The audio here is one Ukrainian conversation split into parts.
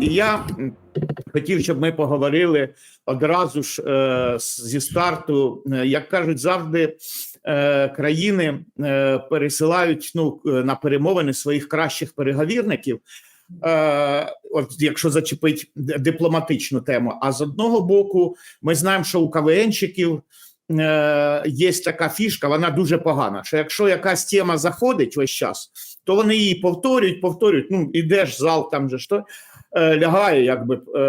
І я хотів, щоб ми поговорили одразу ж е, зі старту. Е, Як кажуть, завжди е, країни е, пересилають ну, е, на перемовини своїх кращих переговірників. Е, от якщо зачепить дипломатичну тему. А з одного боку, ми знаємо, що у КВНщиків є така фішка, вона дуже погана. Що якщо якась тема заходить весь час, то вони її повторюють, повторюють. Ну, ідеш зал, там же що лягає, якби е,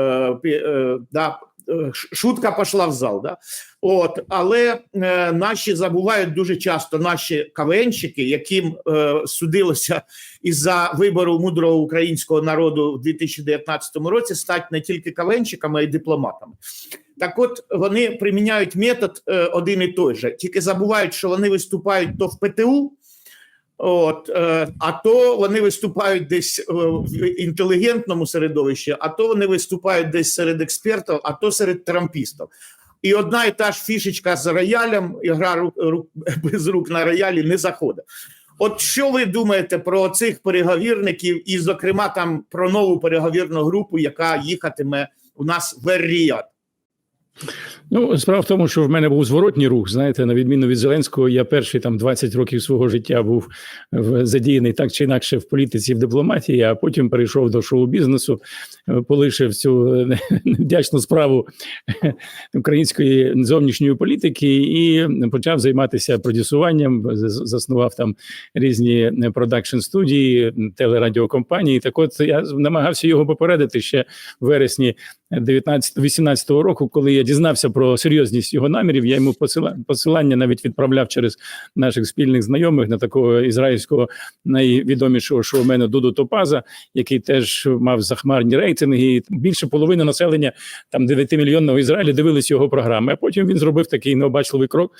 е, да, е, шутка пішла в зал. Да? От, але е, наші забувають дуже часто наші КВНщики, яким е, судилося із-за вибору мудрого українського народу в 2019 році, стати не тільки КВНщиками, а й дипломатами. Так, от вони приміняють метод е, один і той же, тільки забувають, що вони виступають то в ПТУ. От, е, а то вони виступають десь е, в інтелігентному середовищі, а то вони виступають десь серед експертів, а то серед трампістів. І одна і та ж фішечка з роялем, і гра рук, без рук на роялі не заходить. От що ви думаєте про цих переговірників, і, зокрема, там про нову переговірну групу, яка їхатиме у нас в Ер-Ріад? Ну, справа в тому, що в мене був зворотній рух. Знаєте, на відміну від Зеленського, я перші там 20 років свого життя був задіяний так чи інакше в політиці, в дипломатії, а потім перейшов до шоу-бізнесу, е, полишив цю е, невдячну справу української зовнішньої політики і почав займатися продюсуванням. Заснував там різні продакшн студії, телерадіокомпанії. Так, от я намагався його попередити ще в вересні 19-18 року, коли я дізнався про серйозність його намірів, я йому посила- посилання навіть відправляв через наших спільних знайомих на такого ізраїльського найвідомішого шоумена Дуду Топаза, який теж мав захмарні рейтинги. Більше половини населення там 9-мільйонного Ізраїлю дивились його програми. А потім він зробив такий необачливий крок,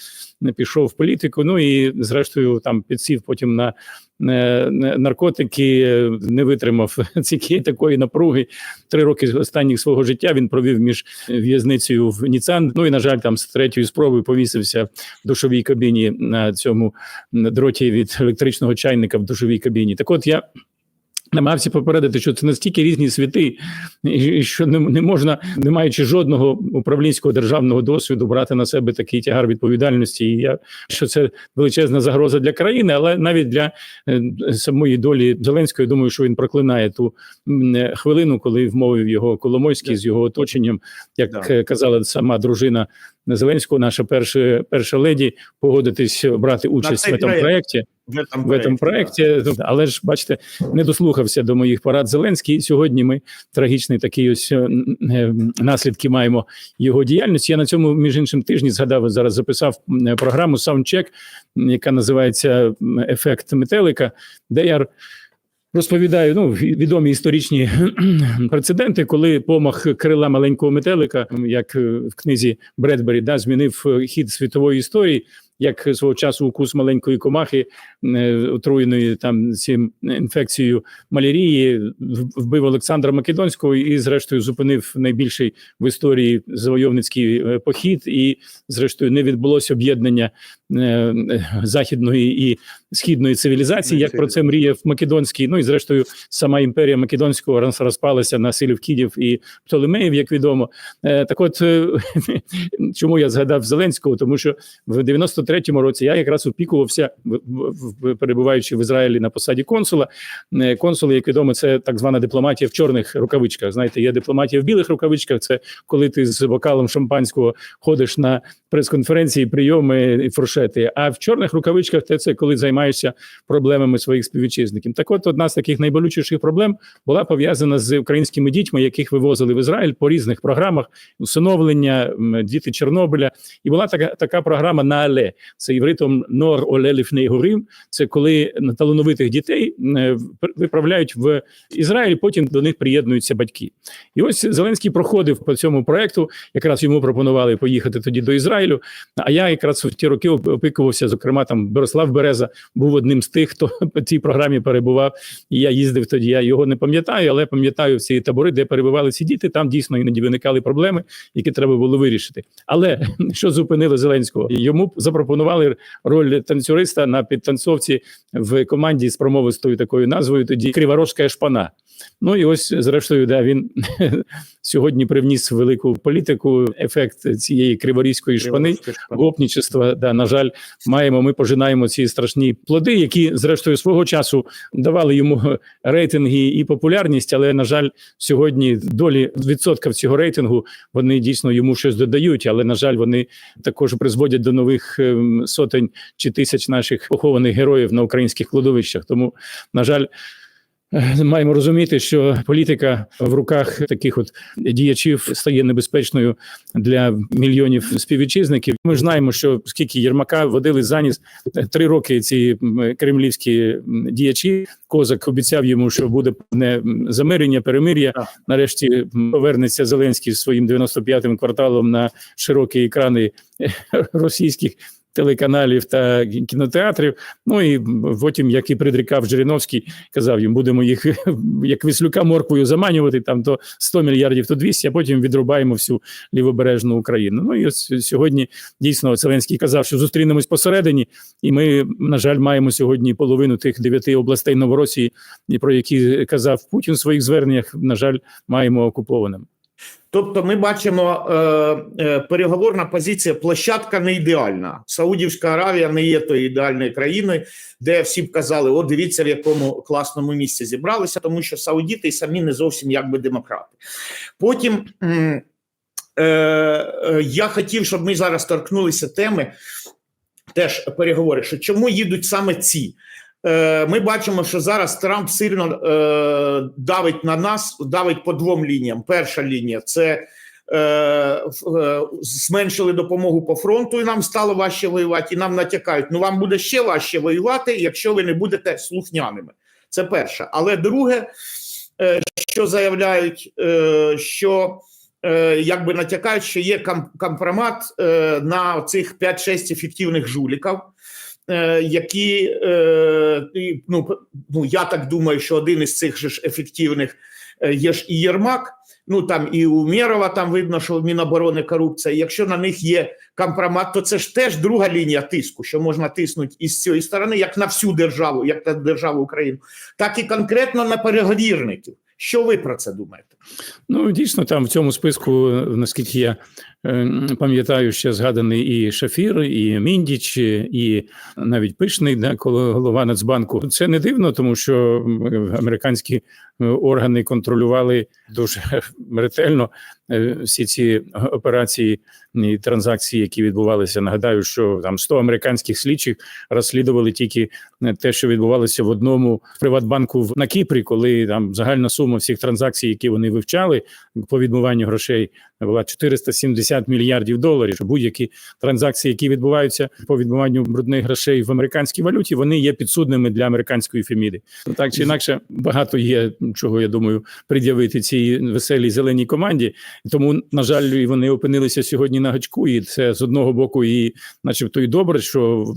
не пішов в політику. Ну і зрештою там підсів потім на е, наркотики, не витримав цієї такої напруги. Три роки останніх свого життя він провів між в'язницею в Ніцан. Ну і на жаль, там з третьої спроби повісився в душовій кабіні на цьому дроті від електричного чайника в душовій кабіні. Так, от я. Намагався попередити, що це настільки різні світи, і що не, не можна, не маючи жодного управлінського державного досвіду, брати на себе такий тягар відповідальності. І я що це величезна загроза для країни, але навіть для е, самої долі Зеленського, я думаю, що він проклинає ту е, хвилину, коли вмовив його Коломойський з його оточенням, як е, казала сама дружина Зеленського, наша перша перша леді, погодитись брати участь в цьому проєкті В этом проєкті. Але ж бачите, не дослухався до моїх порад Зеленський. Сьогодні ми трагічний такий ось е, е, наслідки маємо його діяльності. Я на цьому між іншим тижні згадав зараз. Записав програму м, яка називається Ефект метелика, де я. Розповідаю ну ві- відомі історичні прецеденти, коли помах крила маленького метелика, як е, в книзі Бредбері, да, змінив е, хід світової історії, як свого часу укус маленької комахи, е, отруєної там цим інфекцією малярії, вбив Олександра Македонського і, зрештою, зупинив найбільший в історії завойовницький похід, і, зрештою, не відбулося об'єднання західної і східної цивілізації, як про це мріяв Македонський. Ну і зрештою, сама імперія Македонського роз- розпалася на Селівкідів і Птолемеїв, як відомо. Е, Так, от е, чому я згадав Зеленського? Тому що в 93-му році я якраз опікувався, перебуваючи в Ізраїлі на посаді консула. Е, Консули, як відомо, це так звана дипломатія в чорних рукавичках. Знаєте, є дипломатія в білих рукавичках. Це коли ти з бокалом шампанського ходиш на прес-конференції, прийоми і фуршети. А в чорних рукавичках це, це коли займаєшся проблемами своїх співвітчизників. Так, от одна з таких найболючіших проблем була пов'язана з українськими дітьми, яких вивозили в Ізраїль по різних програмах усиновлення, діти Чорнобиля. І була така така програма НАЛЕ. Це євритом Нор Олеліф Нейгурим. Це коли талановитих дітей е, виправляють в Ізраїль, потім до них приєднуються батьки. І ось Зеленський проходив по цьому проекту. Якраз йому пропонували поїхати тоді до Ізраїлю. А я якраз в ті роки опікувався, зокрема, там Борислав Береза був одним з тих, хто по цій програмі перебував. І я їздив тоді. Я його не пам'ятаю, але пам'ятаю всі табори, де перебували ці діти. Там дійсно іноді виникали проблеми, які треба було вирішити. Але що зупинило Зеленського? Йому запропонували роль танцюриста на підтанцовці в команді з промовистою такою назвою. Тоді Криворожська шпана. Ну і ось, зрештою, да, він сьогодні привніс велику політику ефект цієї криворізької шпани. Гопнічества, да, на жаль, маємо. Ми пожинаємо ці страшні плоди, які, зрештою, свого часу давали йому рейтинги і популярність. Але на жаль, сьогодні долі відсотка цього рейтингу вони дійсно йому щось додають. Але на жаль, вони також призводять до нових ем, сотень чи тисяч наших похованих героїв на українських кладовищах. Тому, на жаль. Е, Маємо розуміти, що політика в руках таких от діячів стає небезпечною для мільйонів співвітчизників. Ми ж знаємо, що скільки Єрмака водили за ніс е, три роки. Ці кремлівські діячі. Козак обіцяв йому, що буде не замирення, перемир'я. Нарешті повернеться Зеленський зі своїм 95-м кварталом на широкі екрани е, російських. Телеканалів та кінотеатрів. Ну і потім, як і предрікав Жириновський, казав їм, будемо їх як віслюка морквою заманювати там то 100 мільярдів, то 200, а потім відрубаємо всю лівобережну Україну. Ну і ось сьогодні дійсно Зеленський казав, що зустрінемось посередині, і ми, на жаль, маємо сьогодні половину тих дев'яти областей Новоросії, про які казав Путін в своїх зверненнях. На жаль, маємо окупованим. Тобто, ми бачимо е, е, переговорна позиція. Площадка не ідеальна. Саудівська Аравія не є тою ідеальною країною, де всі б казали: о, дивіться, в якому класному місці зібралися, тому що саудіти й самі не зовсім якби демократи. Потім е, е, я хотів, щоб ми зараз торкнулися теми. Теж переговори, що чому їдуть саме ці? Е, Ми бачимо, що зараз Трамп сильно е, давить на нас, давить по двом лініям. Перша лінія це е, зменшили допомогу по фронту, і нам стало важче воювати. І нам натякають: ну вам буде ще важче воювати, якщо ви не будете слухняними. Це перше. Але друге, що заявляють, що якби натякають, що є компромат на цих 5-6 ефективних жуліків які е, ну, ну я так думаю, що один із цих же ж ефективних е, є ж і Єрмак. Ну там і у Мєрова там видно, що в Міноборони корупція. Якщо на них є компромат, то це ж теж друга лінія тиску, що можна тиснути із цієї сторони, як на всю державу, як на державу Україну, так і конкретно на переговірників. Що ви про це думаєте? Ну, дійсно, там в цьому списку, наскільки я е, пам'ятаю, ще згаданий і Шафір, і Міндіч, і навіть Пишний, да, коли голова Нацбанку. Це не дивно, тому що американські е, органи контролювали дуже ретельно е, всі ці операції і транзакції, які відбувалися. Нагадаю, що там 100 американських слідчих розслідували тільки е, те, що відбувалося в одному Приватбанку на Кіпрі, коли там загальна сума всіх транзакцій, які вони вивчали по відмиванню грошей, була 470 мільярдів доларів. Будь-які транзакції, які відбуваються по відмиванню брудних грошей в американській валюті, вони є підсудними для американської феміди. Ну, Так чи інакше, багато є чого я думаю пред'явити цій веселій зеленій команді. Тому, на жаль, і вони опинилися сьогодні на гачку, і це з одного боку, і, начебто, і добре, що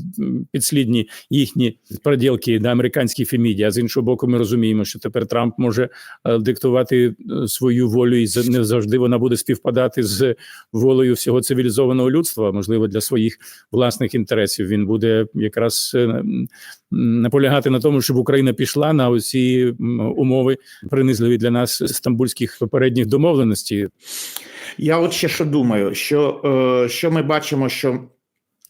підслідні їхні проділки на американській феміді. А з іншого боку, ми розуміємо, що тепер Трамп може е, диктувати е, свою волю, і не завжди вона буде співпадати з волею всього цивілізованого людства. Можливо, для своїх власних інтересів він буде якраз е, наполягати на тому, щоб Україна пішла на оці умови принизливі для нас стамбульських попередніх домовленостей. Я от ще що думаю, що, е, що ми бачимо, що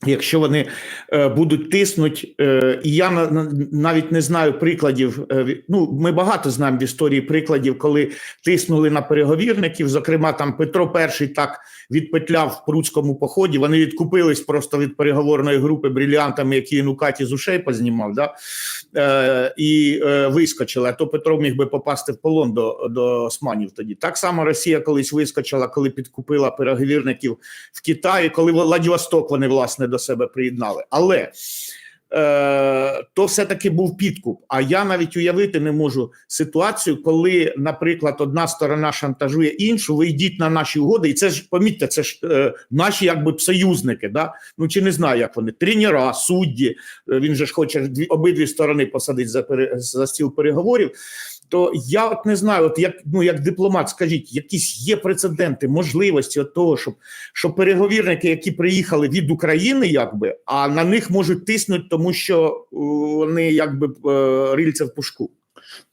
якщо вони е, будуть тиснуть, е, і я на, на- навіть не знаю прикладів. Е, ну, ми багато знаємо в історії прикладів, коли тиснули на переговірників. Зокрема, там Петро І так відпетляв в прудському поході. Вони відкупились просто від переговорної групи бріліантами, які він у каті з ушей познімав. Да? І вискочили. А то Петро міг би попасти в полон до, до османів тоді. Так само Росія колись вискочила, коли підкупила переговірників в Китаї, коли Владивосток вони власне до себе приєднали. Але е, то все-таки був підкуп. А я навіть уявити не можу ситуацію, коли, наприклад, одна сторона шантажує іншу, ви йдіть на наші угоди, і це ж помітьте, це ж е, наші якби союзники. Да? Ну чи не знаю, як вони тренера, судді. е, Він же ж хоче дві обидві сторони посадити за за стіл переговорів. То я от не знаю, от як ну як дипломат, скажіть, якісь є прецеденти, можливості от того, щоб що переговірники, які приїхали від України, якби а на них можуть тиснути, тому що вони якби е, рильця в пушку.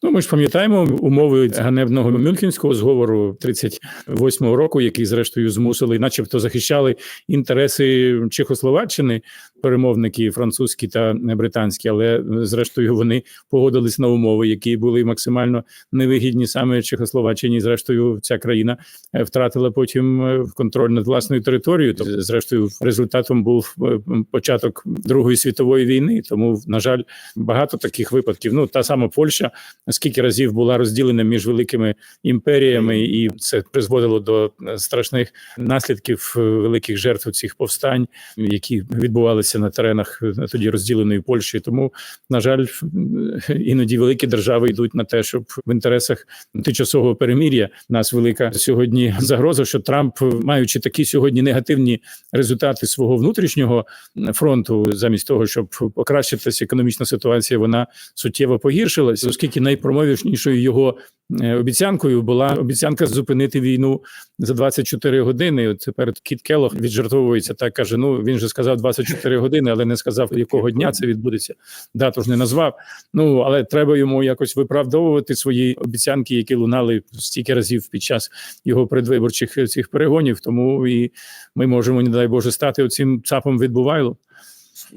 Ну, ми ж пам'ятаємо умови ганебного Мюнхенського зговору 38-го року, який, зрештою, змусили, начебто, захищали інтереси Чехословаччини, перемовники французькі та британські, але зрештою вони погодились на умови, які були максимально невигідні саме Чехословаччині. Зрештою, ця країна е, втратила потім е, контроль над власною територією. Тобто, зрештою, результатом був е, початок Другої світової війни. Тому, на жаль, багато таких випадків. Ну та сама Польща скільки разів була розділена між великими імперіями, і це призводило до е, страшних наслідків е, великих жертв цих повстань, які відбувалися на теренах е, тоді розділеної Польщі. Тому, на жаль, іноді великі держави йдуть на те, щоб в інтересах тимчасового перемір'я нас велика сьогодні загроза, що Трамп, маючи такі сьогодні негативні результати свого внутрішнього фронту, замість того, щоб покращитися економічна ситуація, вона суттєво погіршилась, оскільки найпромовішнішою його е, обіцянкою була обіцянка зупинити війну за 24 години. От тепер Кіт Келох віджартовується так, каже: ну він же сказав 24 години, але не сказав, якого дня це відбудеться. Дату ж не назвав. Ну але треба йому якось виправдовувати свої обіцянки, які лунали стільки разів під час його предвиборчих цих перегонів. Тому і ми можемо, не дай Боже, стати оцим цапом відбувайло.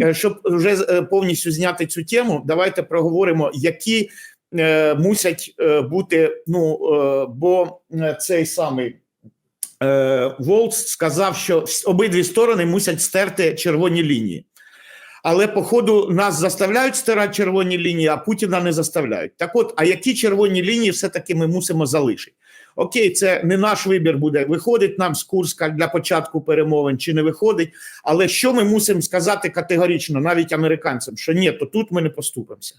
Е, Щоб вже е, повністю зняти цю тему, давайте проговоримо, які е, мусять е, бути. Ну е, бо е, цей самий е, Волц сказав, що обидві сторони мусять стерти червоні лінії. Але по ходу нас заставляють стирати червоні лінії, а Путіна не заставляють. Так от, а які червоні лінії все-таки ми мусимо залишити? Окей, це не наш вибір буде. Виходить нам з Курська для початку перемовин чи не виходить. Але що ми мусимо сказати категорично, навіть американцям, що ні, то тут ми не поступимося.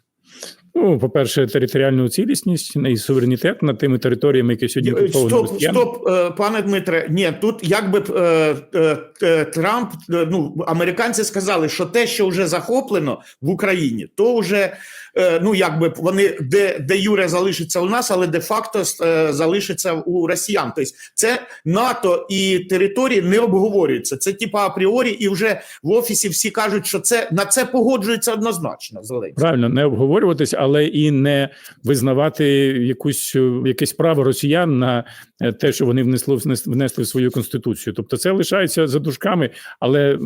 Ну, по-перше, територіальну цілісність і суверенітет над тими територіями, які сьогодні окуповані Стоп, росіянами. стоп, е, пане Дмитре. Ні, тут якби е, е, е, Трамп, е, ну американці сказали, що те, що вже захоплено в Україні, то вже е, ну якби вони де, де юре залишиться у нас, але де факто е, залишиться у росіян. Тобто це НАТО і території не обговорюються. Це типа апріорі, і вже в офісі всі кажуть, що це на це погоджується однозначно. Зеленський. Правильно, не обговорюватись, але і не визнавати якусь е, якесь право росіян на е, те, що вони внесли внес- внесли в свою конституцію. Тобто, це лишається за дужками, але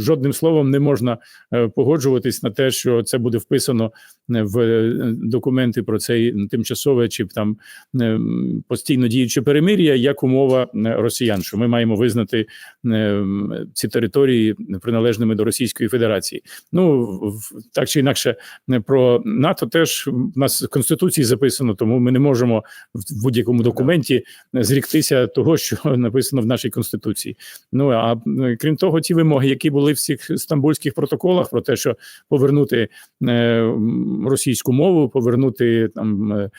жодним словом не можна е, погоджуватись на те, що це буде вписано в документи про цей тимчасове чи там постійно діюче перемир'я як умова росіян, що ми маємо визнати ці території приналежними до Російської Федерації. Ну так чи інакше, про НАТО теж в нас в конституції записано, тому ми не можемо в будь-якому документі зріктися того, що написано в нашій конституції. Ну а крім того, ті вимоги, які були в цих стамбульських протоколах, про те, що повернути е, російську мову, повернути там е,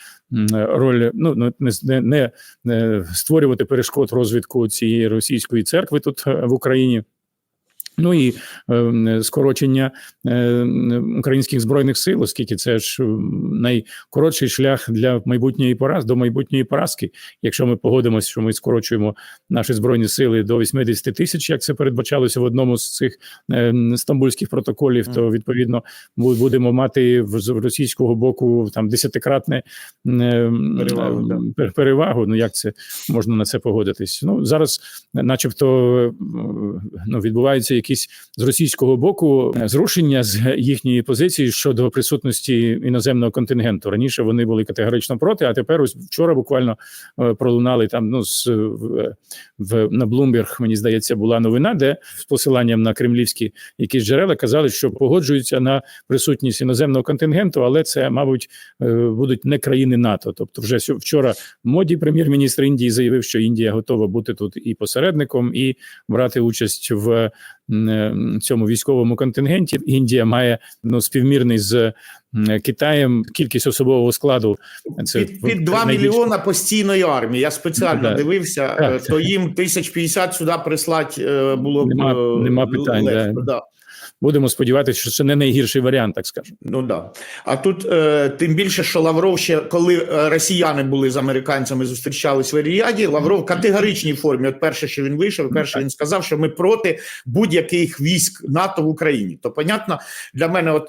роль, ну ну, не, не, не е, створювати перешкод розвитку цієї російської церкви тут в Україні. Ну і е, скорочення е, українських збройних сил, оскільки це ж найкоротший шлях для майбутньої пораз до майбутньої поразки. Якщо ми погодимося, що ми скорочуємо наші збройні сили до 80 тисяч, як це передбачалося в одному з цих е, стамбульських протоколів, то відповідно будемо мати в з російського боку там десятикратне е, Перевагу, да. пер- перевагу. Ну як це можна на це погодитись? Ну зараз, начебто, ну відбуваються якісь з російського боку е, зрушення з їхньої позиції щодо присутності іноземного контингенту. Раніше вони були категорично проти, а тепер ось вчора буквально е, пролунали там. Ну з в, в на Bloomberg, мені здається, була новина, де з посиланням на кремлівські якісь джерела казали, що погоджуються на присутність іноземного контингенту, але це, мабуть, е, будуть не країни НАТО. Тобто, вже вчора моді прем'єр-міністр Індії заявив, що Індія готова бути тут і посередником, і брати участь в цьому військовому контингенті. Індія має ну співмірний з Китаєм кількість особового складу. Це Під, під 2 найбільше. мільйона постійної армії. Я спеціально Да. дивився, Так. е, то їм 1050 сюди прислати е, було Нема- б нема питань, легко, да. да. Будемо сподіватися, що це не найгірший варіант, так скажемо. Ну да. А тут е, тим більше, що Лавров ще коли е, росіяни були з американцями, зустрічались в Ріаді, Лавров в категоричній формі. От перше, що він вийшов, перше він сказав, що ми проти будь-яких військ НАТО в Україні. То понятно, для мене, от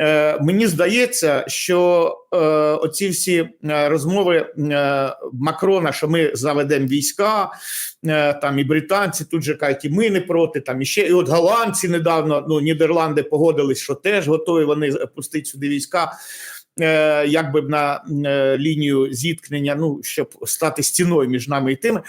е, мені здається, що е, оці всі е, розмови е, Макрона, що ми заведемо війська. Е, Там і британці тут же кажуть, і ми не проти. Там і ще і от голландці недавно, ну Нідерланди погодились, що теж готові вони пустити сюди війська. Е, якби на е, лінію зіткнення, ну щоб стати стіною між нами і тими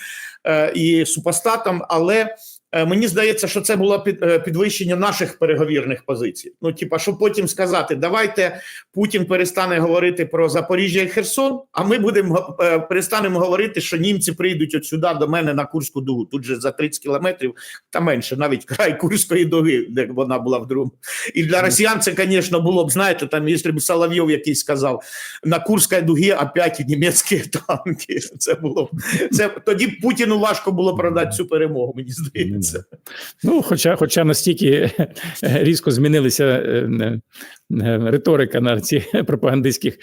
і супостатом, але мені здається, що це було е, підвищення наших переговірних позицій. Ну, типа, щоб потім сказати, давайте Путін перестане говорити про Запоріжжя і Херсон, а ми будемо е, перестанемо говорити, що німці прийдуть от сюди до мене на Курську дугу. Тут же за 30 кілометрів та менше, навіть край Курської дуги, де вона була в другому. І для росіян це, звісно, було б, знаєте, там, якщо б Соловйов якийсь сказав, на Курській дугі опять німецькі танки. Це було це тоді Путіну важко було продати цю перемогу, мені здається. Ну, хоча, хоча настільки різко змінилися е, е, риторика на цих пропагандистських е,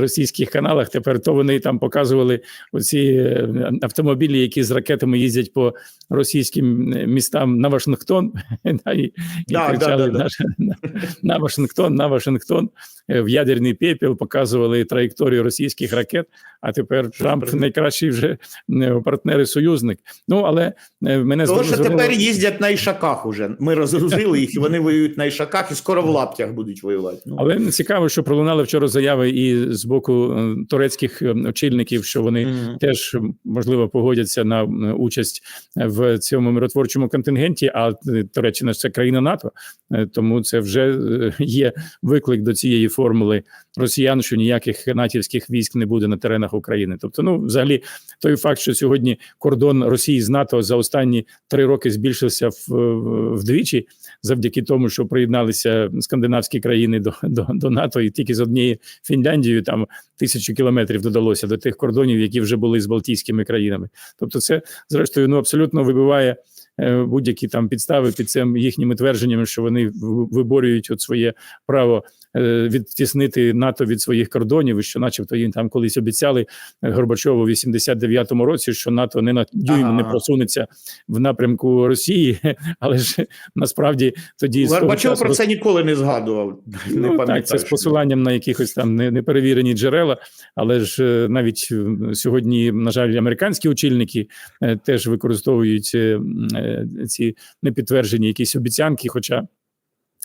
російських каналах. Тепер то вони там показували оці е, автомобілі, які з ракетами їздять по російським е, містам на Вашингтон, і, кричали на, Вашингтон, на Вашингтон. е, в ядерний пепел, показували траєкторію російських ракет. А тепер Трамп найкращий вже е, партнер і союзник. Ну але е, мене Тому що тепер їздять на ішаках уже. Ми розгрузили їх, і вони воюють на ішаках, і скоро в лаптях будуть воювати. Ну, Але цікаво, що пролунали вчора заяви і з боку е, турецьких е, очільників, що вони Мгм. теж можливо погодяться на участь в цьому миротворчому контингенті. А е, Туреччина ж це країна НАТО, е, тому це вже е, є виклик до цієї формули росіян, що ніяких натівських військ не буде на теренах України. Тобто, ну взагалі, той факт, що сьогодні кордон Росії з НАТО за останні три роки збільшився в, вдвічі, завдяки тому, що приєдналися скандинавські країни до, до, до НАТО, і тільки з однією Фінляндією там тисячу кілометрів додалося до тих кордонів, які вже були з Балтійськими країнами. Тобто, це зрештою ну абсолютно вибиває е, будь-які там підстави під цим їхніми твердженнями, що вони виборюють от своє право відтіснити НАТО від своїх кордонів, і що, начебто, їм там колись обіцяли е, Горбачову в 89-му році, що НАТО не на дюйм Ага. не просунеться в напрямку Росії, але ж насправді тоді Горбачов про це ніколи не згадував. Не Ну, так, це з посиланням на якихось там неперевірені джерела, але ж е, навіть е, сьогодні, на жаль, американські очільники е, теж використовують е, е, ці непідтверджені якісь обіцянки. Хоча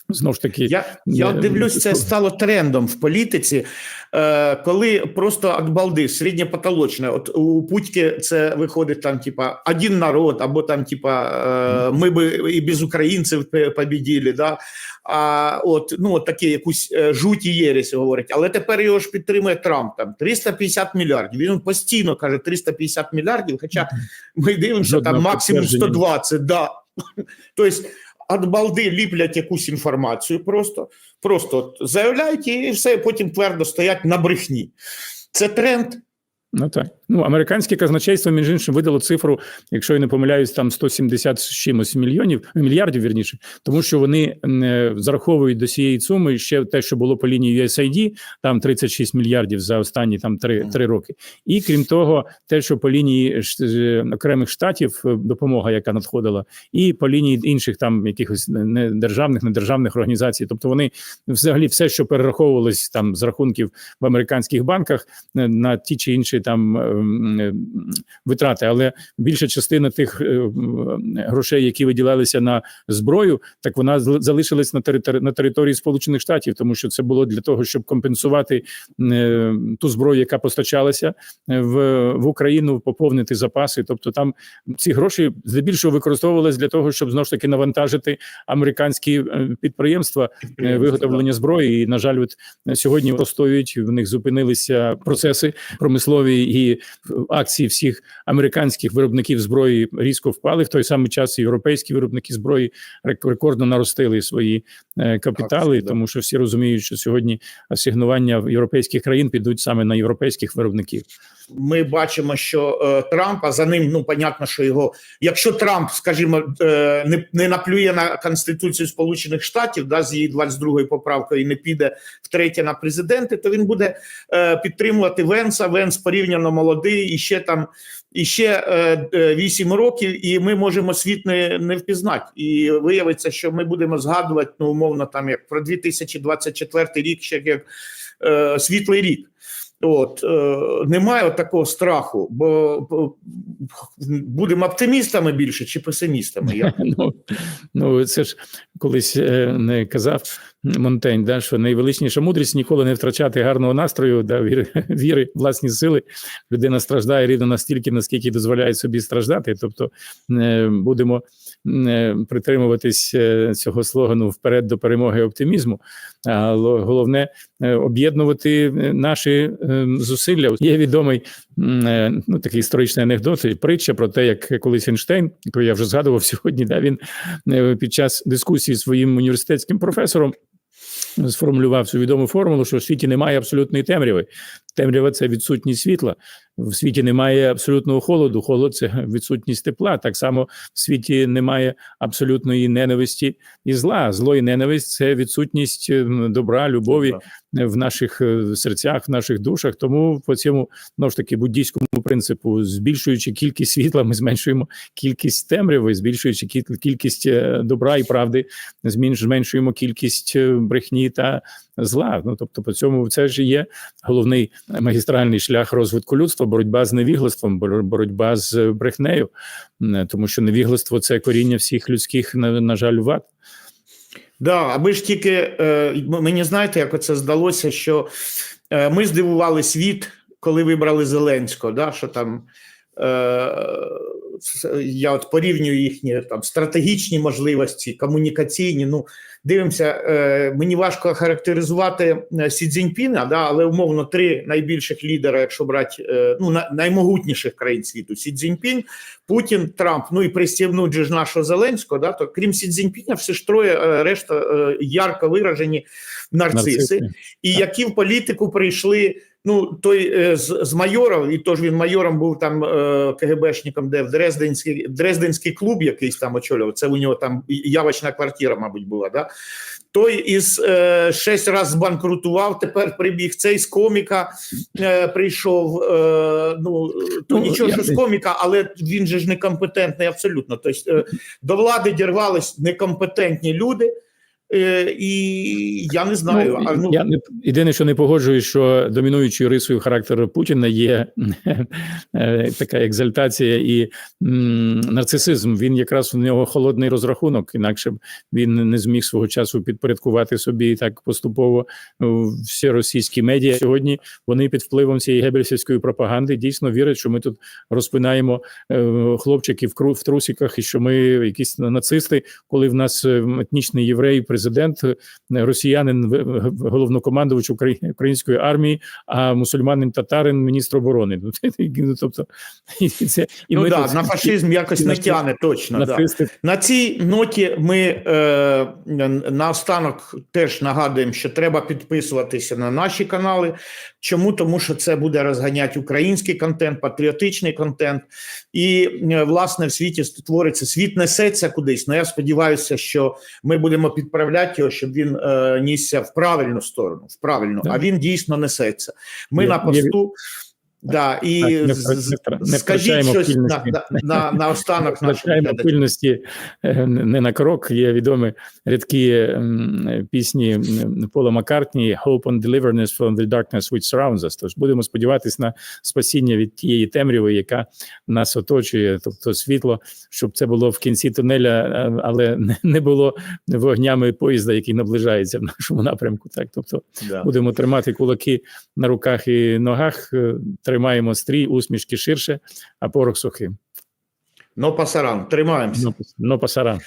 знов ж таки Я, я Е, дивлюсь, це стало трендом в політиці, е, коли просто от балди, середньопотолочне. От у Путьки це виходить там, типа, один народ, або там, типа, е, ми би і без українців побіділи, да? А от, ну, от такі якусь жуті єресі говорить. Але тепер його ж підтримує Трамп, там 350 мільярдів. Він постійно каже 350 мільярдів, хоча ми дивимося, Жодного там максимум 120, да. Тобто от балди ліплять якусь інформацію просто, просто заявляють і все, потім твердо стоять на брехні. Це тренд. Ну так. Ну, американське казначейство, між іншим, видало цифру, якщо я не помиляюсь, там 170 з чимось мільйонів, мільярдів вірніше, тому що вони е, зараховують до цієї суми ще те, що було по лінії USAID, там 36 мільярдів за останні там три, три роки. І крім того, те, що по лінії е, окремих штатів е, допомога, яка надходила, і по лінії інших там якихось не державних, недержавних організацій. Тобто вони взагалі все, що перераховувалось там з рахунків в американських банках на ті чи інші там витрати, але більша частина тих е, грошей, які виділялися на зброю, так вона залишилась на території на території Сполучених Штатів, тому що це було для того, щоб компенсувати е, ту зброю, яка постачалася е, в, в Україну, поповнити запаси. Тобто, там ці гроші здебільшого використовувалися для того, щоб знову ж таки навантажити американські е, підприємства е, виготовлення зброї. І на жаль, от е, сьогодні постоюють в них зупинилися процеси промислові, і акції всіх американських виробників зброї різко впали. В той самий час і європейські виробники зброї рек- рекордно наростили свої е, капітали, да. тому що всі розуміють, що сьогодні асигнування європейських країн підуть саме на європейських виробників. Ми бачимо, що е, Трамп, а за ним ну понятно, що його, якщо Трамп, скажімо, е, не, не наплює на Конституцію Сполучених Штатів, да, з її 22 поправкою і не піде втретє на президенти, то він буде е, підтримувати Венса. Венс порівняно молодий і ще там. І ще е, е, років, і ми можемо світ не, не впізнати. І виявиться, що ми будемо згадувати ну умовно там як про 2024 рік, ще як е, світлий рік. От е, немає такого страху, бо, бо будемо оптимістами більше чи песимістами. Я Ну, ну це ж колись е, не казав Монтень, да, що найвеличніша мудрість ніколи не втрачати гарного настрою, да, віри, віри, власні сили. Людина страждає рівно настільки, наскільки дозволяє собі страждати. Тобто е, будемо е, притримуватись е, цього слогану вперед до перемоги оптимізму. А головне об'єднувати наші зусилля. Є відомий ну, такий історичний анекдот, і притча про те, як колись Ейнштейн, якого я вже згадував сьогодні, да, він під час дискусії з своїм університетським професором сформулював цю відому формулу, що в світі немає абсолютної темряви. Темрява це відсутність світла. В світі немає абсолютного холоду. Холод це відсутність тепла. Так само в світі немає абсолютної ненависті і зла. Зло і ненависть це відсутність добра, любові в наших е, серцях, в наших душах. Тому по цьому знову ж таки буддійському принципу, збільшуючи кількість світла, ми зменшуємо кількість темряви, збільшуючи кількість е, добра і правди, зменшуємо кількість е, брехні та зла. Ну тобто, по цьому це ж є головний магістральний шлях розвитку людства, боротьба з невіглаством, бор- боротьба з брехнею, тому що невігластво це коріння всіх людських на, жаль вад. Да, а ми ж тільки е, мені знаєте, як оце здалося, що е, ми здивували світ, коли вибрали Зеленського. Да, що там е, я от порівнюю їхні там стратегічні можливості, комунікаційні. Ну дивимося, е, мені важко характеризувати е, Сі Цзіньпіна, да, але умовно три найбільших лідера, якщо брати е, ну на, наймогутніших країн світу: Сі Цзіньпін, Путін, Трамп, ну і пристібнуть ж нашого Зеленського, да, то крім Сі Цзіньпіна, все ж троє е, решта е, ярко виражені нарциси, Нарциси. і які в політику прийшли. Ну, той е, з, з майором, і тож він майором був там е, КГБшником, де в Дрезденський, Дрезденський клуб якийсь там очолював. Це у нього там явочна квартира, мабуть, була. Да? Той із е, шість разів збанкрутував, тепер прибіг цей з коміка е, прийшов. Е, ну, то Ну, нічого, я- що з коміка, але він же ж некомпетентний абсолютно. Тобто, е, до влади дірвались некомпетентні люди. Е, і я не знаю. а, ну, я не єдине, що не погоджуюсь, що домінуючою рисою характеру Путіна є е, така екзальтація і м, нарцисизм. Він якраз у нього холодний розрахунок, інакше б він не зміг свого часу підпорядкувати собі так поступово всі російські медіа. Сьогодні вони під впливом цієї гебельсівської пропаганди дійсно вірять, що ми тут розпинаємо е, хлопчиків в трусиках, і що ми якісь нацисти, коли в нас етнічний єврей, президент, е, росіянин, головнокомандувач української армії, а мусульманин татарин, міністр оборони. Ну, Ну, тобто, і це і ну ми да, тут- на фашизм якось не тяне точно. Да. На цій ноті ми е, наостанок теж нагадуємо, що треба підписуватися на наші канали. Чому? Тому що це буде розганяти український контент, патріотичний контент. І е, власне в світі створиться світ несеться кудись. Ну я сподіваюся, що ми будемо підправляти його, щоб він е, нісся в правильну сторону, в правильну, Да. а він дійсно несеться. Ми Є- на є- посту. Да, і Так, не з- не скажіть щось на, на, на, на останок нашого пильності е, не на крок. Є відомі рядкі пісні Пола Маккартні «Hope and deliverance from the darkness which surrounds us». Тож будемо сподіватися на спасіння від тієї темряви, яка нас оточує, тобто світло, щоб це було в кінці тунеля, е, але не- не було вогнями поїзда, який наближається в нашому напрямку. Так, тобто Да. будемо тримати кулаки на руках і ногах, е, тримаємо стрій, усмішки ширше, а порох сухим. Но пасаран, тримаємося. Но ну пасара.